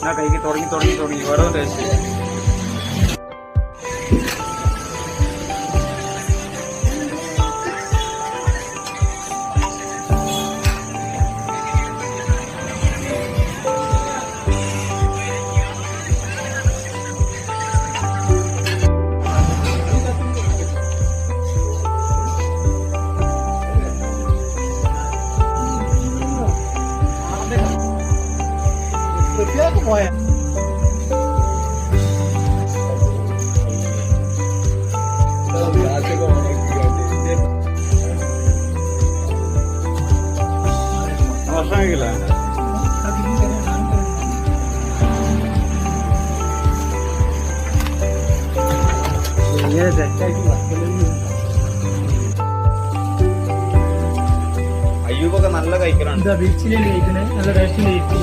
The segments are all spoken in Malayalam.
എന്നാ കൈക്ക് തുടങ്ങി തുടങ്ങി തുടങ്ങി. ഓരോ ടേസ്റ്റ് പോയ. ഭക്ഷണം കഴിക്കില്ല ഇങ്ങനെ സെറ്റാക്കി അയ്യൂബൊക്കെ നല്ല കഴിക്കലാണ്. എന്താ ബീച്ചിലാണ് കഴിക്കണേ? നല്ല ടേസ്റ്റിൽ കഴിക്കൽ?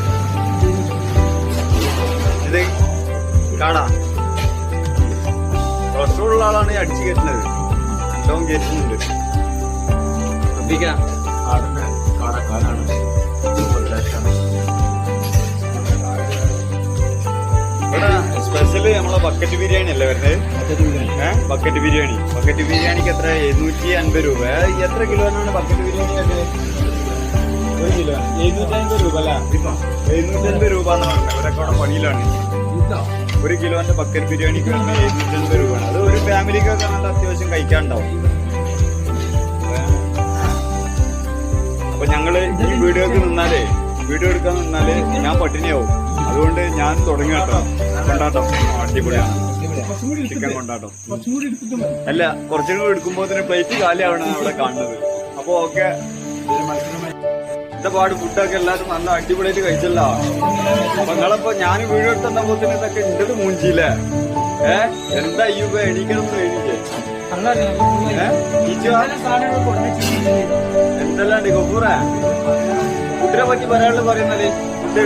കാട കൊളസ്ട്രോൾ ഉള്ള ആളാണ് അടിച്ചു കയറ്റുന്നത്. നല്ലോണം കയറ്റുന്നുണ്ട്. ശ്രദ്ധിക്കാം സ്പെഷ്യൽ നമ്മളെ ബക്കറ്റ് ബിരിയാണി അല്ലേ വരുന്നത്? ബക്കറ്റ് ബിരിയാണി ബക്കറ്റ് ബിരിയാണിക്ക് എത്ര? എഴുന്നൂറ്റി അൻപത് രൂപ. എത്ര കിലോ കിലോനാണ് ബക്കറ്റ് ബിരിയാണി ഒരു കിലോ. എഴുന്നൂറ്റി അൻപത് രൂപ അല്ല? എഴുന്നൂറ്റി അൻപത് രൂപ എന്ന് പറഞ്ഞത് ഇവരൊക്കെ അവിടെ പണിയിലാണ്. ഒരു കിലോന്റെ ബക്കറ്റ് ബിരിയാണിക്ക് വരുന്നത് എഴുന്നൂറ്റൻപത് രൂപയാണ്. അത് ഒരു ഫാമിലിക്കൊക്കെ നല്ല അത്യാവശ്യം കഴിക്കാനുണ്ടാവും. അപ്പൊ ഞങ്ങൾ ഈ വീഡിയോക്ക് നിന്നാലേ വീഡിയോ എടുക്കാൻ നിന്നാൽ ഞാൻ പട്ടിണിയാവും. അതുകൊണ്ട് ഞാൻ തുടങ്ങി കൊണ്ടാട്ടോ. അടിപൊളിയാണ്. ചിക്കൻ കൊണ്ടാട്ടം. അല്ല കുറച്ചും കൂടി എടുക്കുമ്പോ തന്നെ പ്ലേറ്റ് കാലിയാവണം അവിടെ കാണുന്നത്. അപ്പൊ ഓക്കെ എന്റെ പാട് ഫുഡൊക്കെ എല്ലാരും നല്ല അടിപൊളിയായിട്ട് കഴിച്ചല്ലോ. അപ്പൊ നിങ്ങളിപ്പോ ഞാൻ വീഡിയോ എടുത്തപ്പോ തന്നെ ഇതൊക്കെ ഇന്റത് മൂഞ്ചില്ലേ ഏ? എന്താ ഈ എണീക്കണം എണീക്കേ എന്തല്ലാണ്ട് ഗഫൂറ? ഫുഡിനെ പറ്റി പറയാനുള്ള പറയുന്നത് ഫുഡ്?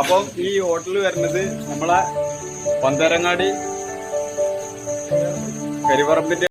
അപ്പം ഈ ഹോട്ടൽ വരുന്നത് നമ്മളെ പന്തരങ്ങാടി കരിപ്പറമ്പിന്റെ